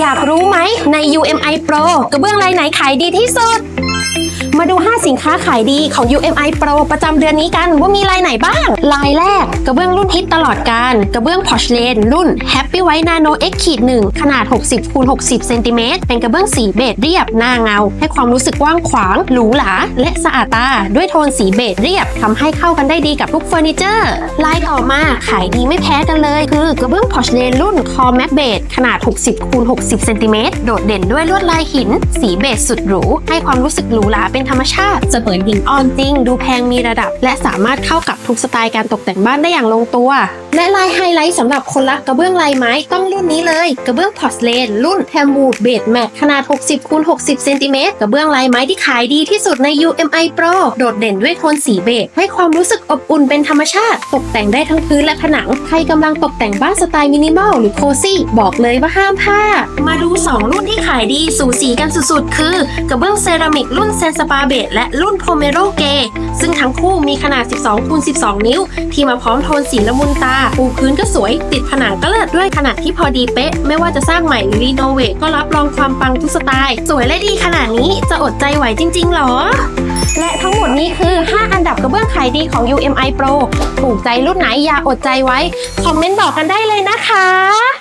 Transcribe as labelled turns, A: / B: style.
A: อยากรู้ไหมใน UMI Pro กระเบื้องลายไหนขายดีที่สุด มาดู 5 สินค้าขายดีของ UMI Pro ประจำเดือนนี้กันว่ามีลายไหนบ้าง ลายแรกกระเบื้องรุ่นฮิตตลอดการ กระเบื้อง Porcelain รุ่น Happy White Nano X ขีด1ขนาด 60คูณ60เซนติเมตรเป็นกระเบื้องสีเบจเรียบหน้าเงา ให้ความรู้สึกกว้างขวาง หรูหราและสะอาดตา ด้วยโทนสีเบจเรียบทำให้เข้ากันได้ดีกับทุกเฟอร์นิเจอร์ลายต่อมาขายดีไม่แพ้กันเลย คือกระเบื้อง Porcelain รุ่น Core Matte Beige ขนาด 60คูณ60เซนติเมตรโดดเด่นด้วยลวดลายหิน สีเบจสุดหรูให้ความรู้สึกหรูหราเป็นธรรมชาติ เสมือนหินอ่อนจริง ดูแพงมีระดับ และสามารถเข้ากับทุกสไตล์การตกแต่งบ้านได้อย่างลงตัว และลายไฮไลท์สำหรับคนรักกระเบื้องลายไม้ต้องรุ่นนี้เลย กระเบื้องพอร์สเลนรุ่นแ m ม o ูดเบดแมทขนาด 60คูณ60เซนติเมตรกระเบื้องลายไม้ที่ขายดีที่สุดใน UMI Pro โดดเด่นด้วยโทนสีเบจให้ความรู้สึกอบอุ่นเป็นธรรมชาติ ตกแต่งได้ทั้งพื้นและผนัง ใครกำลังตกแต่งบ้านสไตล์มินิมอลหรือโคซี่บอกเลยว่าห้ามพลาดมาดู 2 รุ่นที่ขายดีสูสีกันสุดๆ คือกระเบื้องเซรามิกรุ่นเซนสปาเบดและรุ่นโพเมโรเก ซึ่งทั้งคู่มีขนาด 12คูณ12 นิ้ว ที่มาพร้อมโทนสีละมุนตา ปูพื้นก็สวย ติดผนังก็เลิศด้วยขนาดที่พอดีเป๊ะ ไม่ว่าจะสร้างใหม่หรือรีโนเวทก็รับรองความปังทุกสไตล์ สวยและดีขนาดนี้จะอดใจไหวจริง ๆ หรอ และทั้งหมดนี้คือ 5 อันดับกระเบื้องขายดีของ UMI Pro ถูกใจรุ่นไหนอย่าอดใจไว้ คอมเมนต์บอกกันได้เลยนะคะ